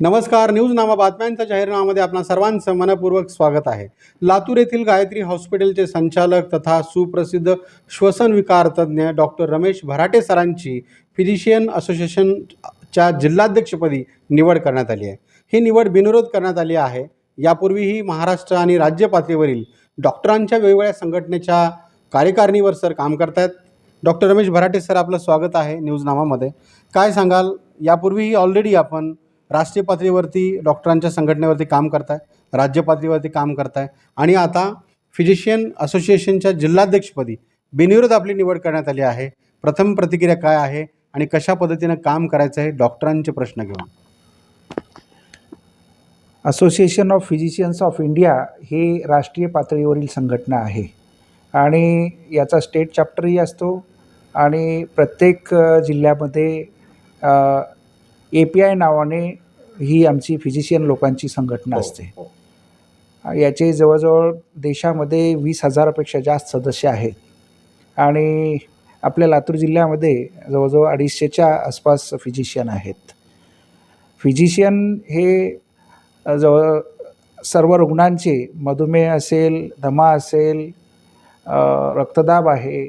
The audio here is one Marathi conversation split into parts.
नमस्कार न्यूज नामा बातम्यांच्या जाहीरनामामध्ये आपणा सर्वांचं मनपूर्वक स्वागत आहे. लातूर येथील गायत्री हॉस्पिटलचे संचालक तथा सुप्रसिद्ध श्वसन विकार तज्ज्ञ डॉक्टर रमेश भराटे सरांची फिजिशियन असोसिएशनच्या जिल्हाध्यक्षपदी निवड करण्यात आली आहे. ही निवड बिनविरोध करण्यात आली आहे. यापूर्वीही महाराष्ट्र आणि राज्य पातळीवरील डॉक्टरांच्या वेगवेगळ्या संघटनेच्या कार्यकारिणीवर सर काम करतायत. डॉक्टर रमेश भराटे सर आपलं स्वागत आहे न्यूजनामामध्ये काय सांगाल? यापूर्वीही ऑलरेडी आपण राष्ट्रीय पातळीवरती डॉक्टरांच्या संघटनेवरती काम करताय राज्य पातळीवरती काम करताय. आणि आता फिजिशियन असोसिएशनच्या जिल्हाध्यक्षपदी बिनविरोध आपली निवड करण्यात आली आहे. प्रथम प्रतिक्रिया काय आहे आणि कशा पद्धतीनं काम करायचं आहे डॉक्टरांचे प्रश्न घेऊन. Association of physicians of India ही राष्ट्रीय पातळीवरील संघटना आहे. आणि याचा स्टेट चॅप्टरही असतो आणि प्रत्येक जिल्ह्यामध्ये ए पी आय नावाने ही आमची फिजिशियन लोकांची संघटना असते. याचे जवळजवळ देशामध्ये वीस हजारापेक्षा जास्त सदस्य आहेत. आणि आपल्या लातूर जिल्ह्यामध्ये जवळजवळ अडीचशेच्या आसपास फिजिशियन आहेत. फिजिशियन हे जवळ सर्व रुग्णांचे मधुमेह असेल दमा असेल रक्तदाब आहे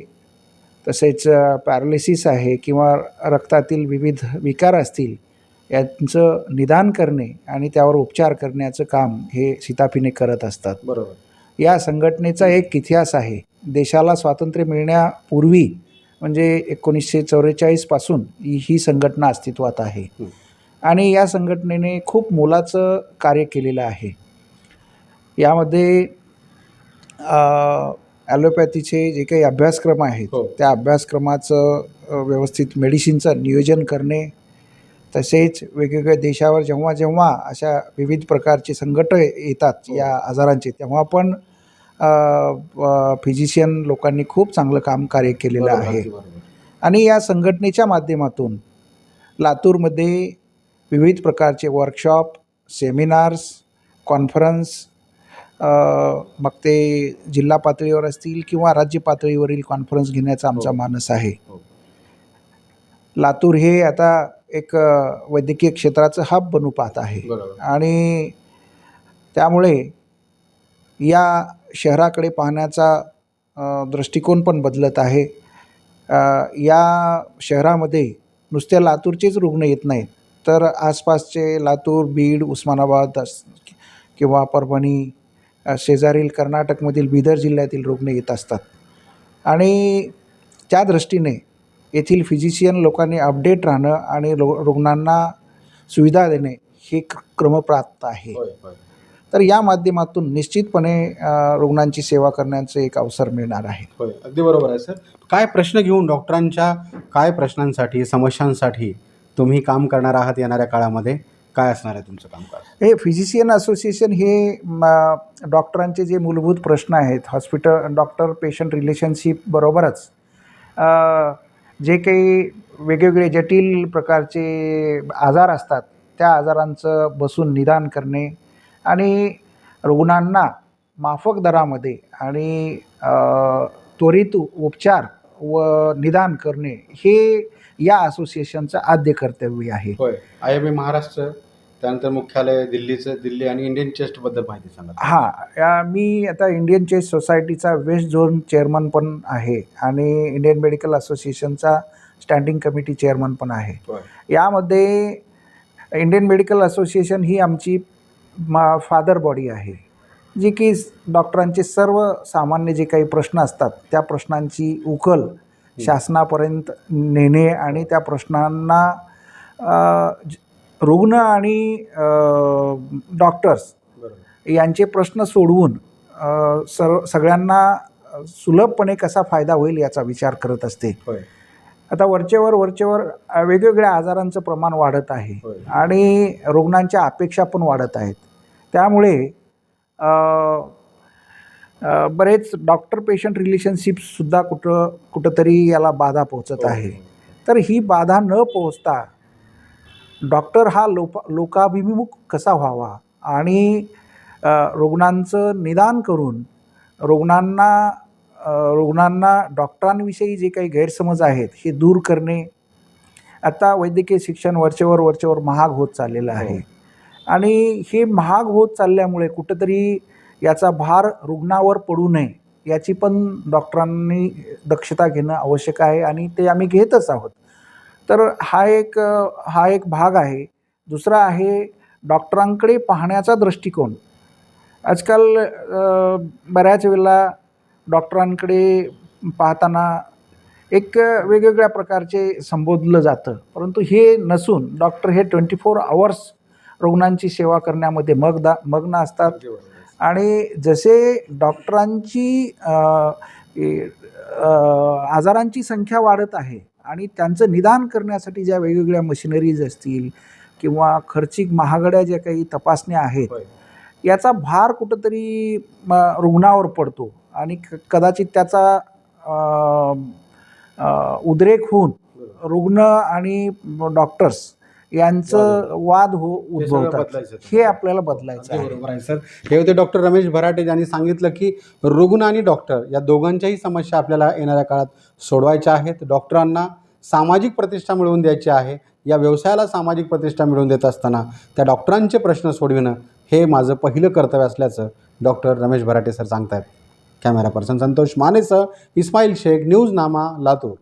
तसेच पॅरालिसिस आहे किंवा रक्तातील विविध विकार असतील यांचं निदान करणे आणि त्यावर उपचार करण्याचं काम हे शिताफीने करत असतात. बरोबर. या संघटनेचा एक इतिहास आहे. देशाला स्वातंत्र्य मिळण्यापूर्वी म्हणजे एकोणीसशे चौवेचाळीसपासून ही संघटना अस्तित्वात आहे. आणि या संघटनेने खूप मोलाचं कार्य केलेलं आहे. यामध्ये ॲलोपॅथीचे जे काही अभ्यासक्रम आहेत हो. त्या अभ्यासक्रमाचं व्यवस्थित मेडिसिनचं नियोजन करणे तसेच वेगवेगळ्या देशावर जेव्हा जेव्हा अशा विविध प्रकारचे संकट येतात हो. या आजारांचे तेव्हा पण फिजिशियन लोकांनी खूप चांगलं काम कार्य केलेलं आहे. आणि या संघटनेच्या माध्यमातून लातूरमध्ये विविध प्रकारचे वर्कशॉप सेमिनार्स कॉन्फरन्स मग ते जिल्हा पातळीवर असतील किंवा राज्य पातळीवरील कॉन्फरन्स घेण्याचा आमचा हो. मानस आहे हो. लातूर हे आता एक वैद्यकीय क्षेत्राचं हब बनू पाहत आहे. आणि त्यामुळे या शहराकडे पाहण्याचा दृष्टिकोन पण बदलत आहे. या शहरामध्ये नुसत्या लातूरचेच रुग्ण येत नाहीत. तर आसपासचे लातूर बीड उस्मानाबाद अस- किंवा परभणी शेजारील कर्नाटकमधील बिदर जिल्ह्यातील रुग्ण येत असतात. आणि त्या दृष्टीने येथील फिजिशियन लोकांनी अपडेट राहणं आणि रो रुग्णांना सुविधा देणे हे क्रमप्राप्त आहे. तर या माध्यमातून निश्चितपणे रुग्णांची सेवा करण्याचं एक अवसर मिळणार आहे. होय अगदी बरोबर आहे सर. काय प्रश्न घेऊन डॉक्टरांच्या काय प्रश्नांसाठी समस्यांसाठी तुम्ही काम करणार आहात येणाऱ्या काळामध्ये? काय असणार आहे तुमचं कामकाज? हे फिजिशियन असोसिएशन हे डॉक्टरांचे जे मूलभूत प्रश्न आहेत हॉस्पिटल डॉक्टर पेशंट रिलेशनशिप बरोबरच जे काही वेगवेगळे जटिल प्रकारचे आजार असतात त्या आजारांचं बसून निदान करणे आणि रुग्णांना माफक दरामध्ये आणि त्वरित उपचार व निदान करणे हे या असोसिएशनचं आद्य कर्तव्य आहे. होय. आय एम ए महाराष्ट्र त्यानंतर मुख्यालय दिल्लीचं दिल्ली आणि इंडियन चेस्टबद्दल माहिती सांगा. हां या मी आता इंडियन चेस सोसायटीचा वेस्ट झोन चेअरमन पण आहे आणि इंडियन मेडिकल असोसिएशनचा स्टँडिंग कमिटी चेअरमन पण आहे. यामध्ये इंडियन मेडिकल असोसिएशन ही आमची मा फादर बॉडी आहे. जी की डॉक्टरांचे सर्व सामान्य जे काही प्रश्न असतात त्या प्रश्नांची उकल शासनापर्यंत नेणे आणि त्या प्रश्नांना रुग्ण आणि डॉक्टर्स यांचे प्रश्न सोडवून अ, सर्व सगळ्यांना सुलभपणे कसा फायदा होईल याचा विचार करत असते. आता वरचेवर वरचेवर वेगवेगळ्या आजारांचं प्रमाण वाढत आहे आणि रुग्णांच्या अपेक्षा पण वाढत आहेत. त्यामुळे बरेच डॉक्टर पेशंट रिलेशनशिपसुद्धा कुठं कुठंतरी याला बाधा पोचत हो, आहे. तर ही बाधा न पोहोचता डॉक्टर हा लोप लोकाभिमुख कसा व्हावा? आणि रुग्णांचं निदान करून रुग्णांना रुग्णांना डॉक्टरांविषयी जे काही गैरसमज आहेत हे दूर करणे आता वैद्यकीय शिक्षण वरचेवर वरचेवर महाग होत चाललेलं आहे. हो. आणि हे महाग होत चालल्यामुळे कुठंतरी याचा भार रुग्णावर पडू नये याची पण डॉक्टरांनी दक्षता घेणं आवश्यक आहे आणि ते आम्ही घेतच आहोत. तर हा एक हा एक भाग आहे. दुसरा आहे डॉक्टरांकडे पाहण्याचा दृष्टिकोन. आजकाल बऱ्याच वेळेला डॉक्टरांकडे पाहताना एक वेगवेगळ्या प्रकारचे संबोधलं जातं. परंतु हे नसून डॉक्टर हे ट्वेंटी फोर आवर्स रुग्णांची सेवा करण्यामध्ये मगदा मग्न असतात. आणि जसे डॉक्टरांची आजारांची संख्या वाढत आहे आणि त्यांचं निदान करण्यासाठी ज्या वेगवेगळ्या मशिनरीज असतील किंवा खर्चिक महागड्या ज्या काही तपासण्या आहेत. याचा भार कुठंतरी म, रुग्णावर पडतो आणि क- कदाचित त्याचा उद्रेक होऊन रुग्ण आणि डॉक्टर्स यांचं वाद हो उद्भवतात. बदलायचं. हे आपल्याला बदलायचं आहे. बरोबर आहे सर. हे होते डॉक्टर रमेश भराटे ज्यांनी सांगितलं की रुग्ण आणि डॉक्टर या दोघांच्याही समस्या आपल्याला येणाऱ्या काळात सोडवायच्या आहेत. डॉक्टरांना सामाजिक प्रतिष्ठा मिळवून द्यायची आहे. या व्यवसायाला सामाजिक प्रतिष्ठा मिळवून देत असताना त्या डॉक्टरांचे प्रश्न सोडविणं हे माझं पहिलं कर्तव्य असल्याचं डॉक्टर रमेश भराटे सर सांगतायत. कॅमेरा पर्सन संतोष मानेसह इस्माईल शेख न्यूज नामा लातूर.